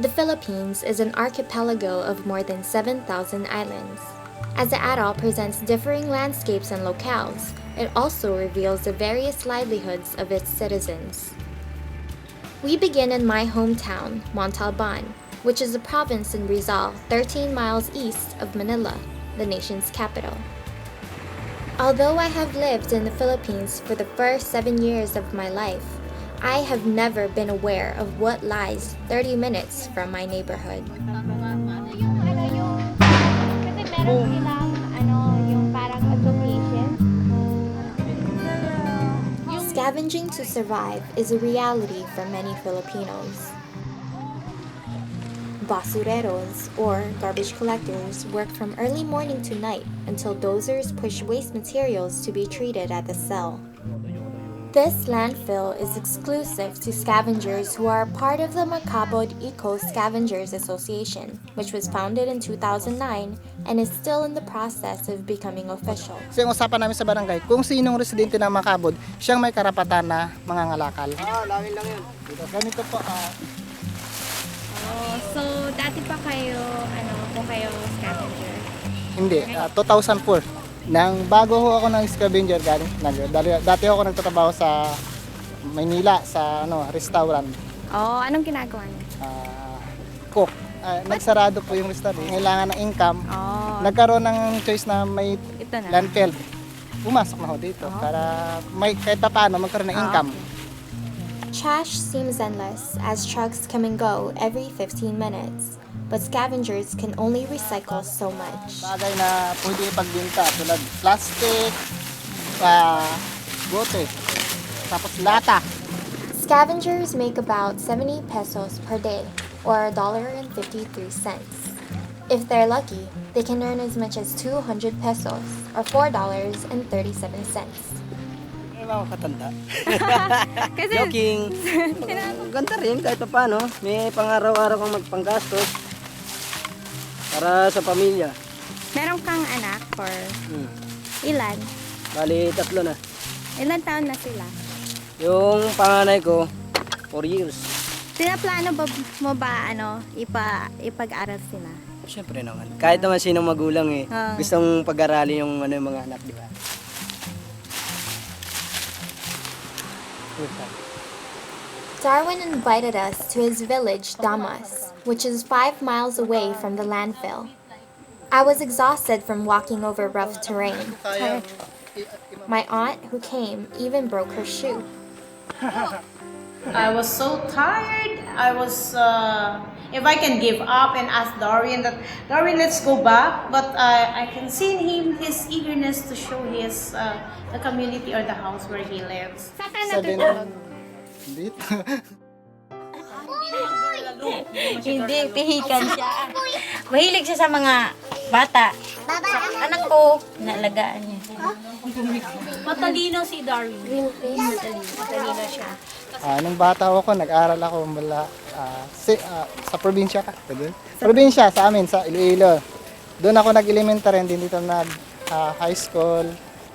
The Philippines is an archipelago of more than 7,000 islands. As the atoll presents differing landscapes and locales, it also reveals the various livelihoods of its citizens. We begin in my hometown, Montalban, which is a province in Rizal, 13 miles east of Manila, the nation's capital. Although I have lived in the Philippines for the first seven years of my life, I have never been aware of what lies 30 minutes from my neighborhood. Scavenging to survive is a reality for many Filipinos. Basureros, or garbage collectors, work from early morning to night until dozers push waste materials to be treated at the cell. This landfill is exclusive to scavengers who are part of the Macabod Eco Scavengers Association, which was founded in 2009 and is still in the process of becoming official. Kasi ang usapan namin sa barangay, kung sinong residente ng Makabod, siyang may karapatan na mangangalakal. Ah, lawin lang yun. Ganito po, ah, oh so dati pa kayo ano po kayo scavenger hindi, ah, 2004. Nang bago ho ako ng scavenger galing, nag, dali, dati ako nagtatrabaho sa Maynila sa ano, restaurant. oh anong ginagawa niyo ah, cook. Ah, nagsarado po yung restaurant. Kailangan ng income. oh Nagkaroon ng choice na may ito na landfill. Pumasok na ho dito para may kahit pa paano magkaroon ng Ah, income. Trash seems endless as trucks come and go every 15 minutes, but scavengers can only recycle so much. Bagay na pwede ipagbenta tulad plastic, ah, bote, tapos lata. Scavengers make about 70 pesos per day, or $1.53. If they're lucky, they can earn as much as 200 pesos, or $4.37. Ay, mga katanda. kasi Joking. Ganda rin kahit pa paano. May pang-araw-araw kang magpanggastos. Para sa pamilya. meron kang anak or Hmm. ilan Bali, tatlo na. ilan taon na sila Yung panganay ko, 4 years. Pinaplano ba mo ba ano ipa ipag-aral sila? Siyempre naman. Kahit naman sinong magulang eh. Ah. Gustong pag-aralin yung ano, yung mga anak, di ba? Darwin invited us to his village, Damas, which is five miles away from the landfill. I was exhausted from walking over rough terrain. My aunt, who came, even broke her shoe. I was so tired. I was, uh, if I can give up and ask Darwin that, Darwin, let's go back. But uh, I can see in him his eagerness to show his, uh, the community or the house where he lives. Saan ka dito. Hindi, pihikan siya. Mahilig siya sa mga bata. Anak ko, nalagaan niya. Matalino si Darwin. Matalino siya. Ah, nung bata ako, nag-aral ako mula ah, si, ah, sa probinsya ka. Doon? Probinsya sa amin, sa Iloilo. Doon ako nag-elementary and din dito nag ah, high school.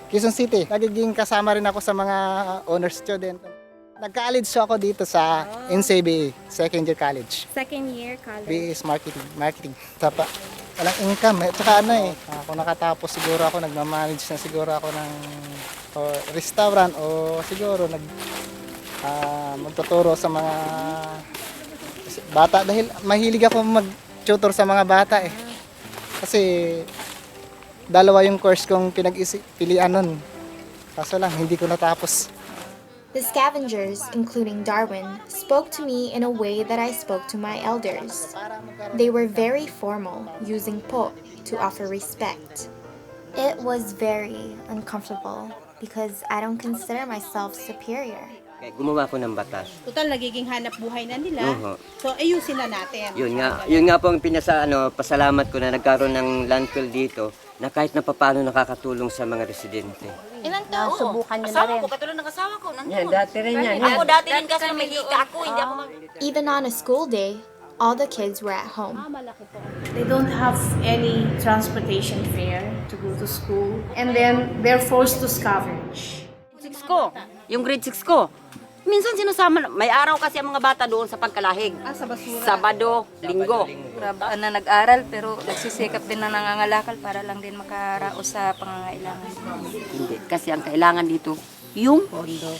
Quezon City. Nagiging kasama rin ako sa mga honor student. Nag-college ako dito sa NCBA, second year college. Second year college. BS marketing, marketing. Tapa, walang income. Eh. Tsaka ano eh, kung nakatapos siguro ako, nagmamanage na siguro ako ng o, restaurant o siguro nag ah, magtuturo sa mga bata dahil mahilig ako mag-tutor sa mga bata eh. Kasi dalawa yung course kong pinag-pilian nun. Kaso lang, hindi ko natapos. The scavengers, including Darwin, spoke to me in a way that I spoke to my elders. They were very formal, using po to offer respect. It was very uncomfortable because I don't consider myself superior. Okay, gumawa ko ng batas. Total, nagiging hanap buhay na nila. Oo. So, ayusin na natin. Yun nga, yun nga po ang pinasa ano, pasalamat ko na nagkaroon ng landfill dito na kahit na papaano nakakatulong sa mga residente. Ilan taon? Subukan niyo na rin. ko, katulad ng asawa ko, nandun. Yan, dati rin yan. Ako dati rin kasi mahika ako, hindi ako mag... Even on a school day, all the kids were at home. They don't have any transportation fare to go to school. And then, they're forced to scavenge. 6 ko, yung grade 6 ko. Minsan sinasama, may araw kasi ang mga bata doon sa pagkalahig. Ah, sa basura. Sabado, linggo. Grabe na nag-aral pero nagsisikap din na nangangalakal para lang din makaraos sa pangangailangan. Hindi, kasi ang kailangan dito, yung pondo.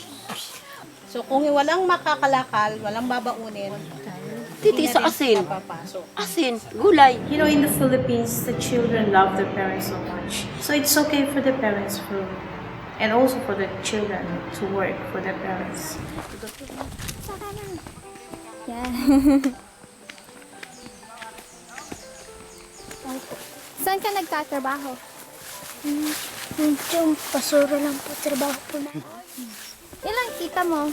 So kung walang makakalakal, walang babaunin, Titi sa asin. Asin, gulay. You know, in the Philippines, the children love their parents so much. So it's okay for the parents to, and also for the children to work for their parents. Saan ka nagtatrabaho? Yung pasura lang po trabaho po na. Ilang kita mo?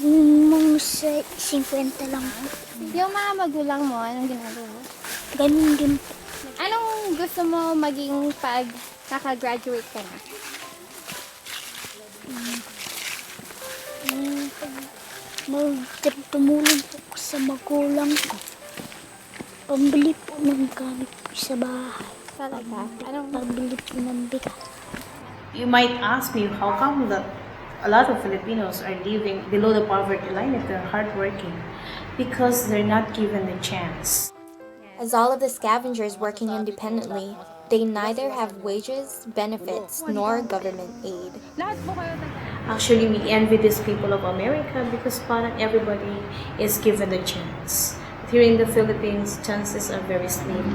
Mga sa 50 lang po. Yung mga magulang mo, anong ginagawa? Ganun din po. Anong gusto mo maging pag kaka-graduate ka na? Magtumulong po ko sa magulang ko. Pambili po ng gamit po sa bahay. Talaga? Anong pambili po ng bigas? You might ask me how come that a lot of Filipinos are living below the poverty line if they're hardworking? Because they're not given the chance. As all of the scavengers working independently, they neither have wages, benefits, nor government aid. Actually, we envy these people of America because parang everybody is given the chance. Here in the Philippines, chances are very slim.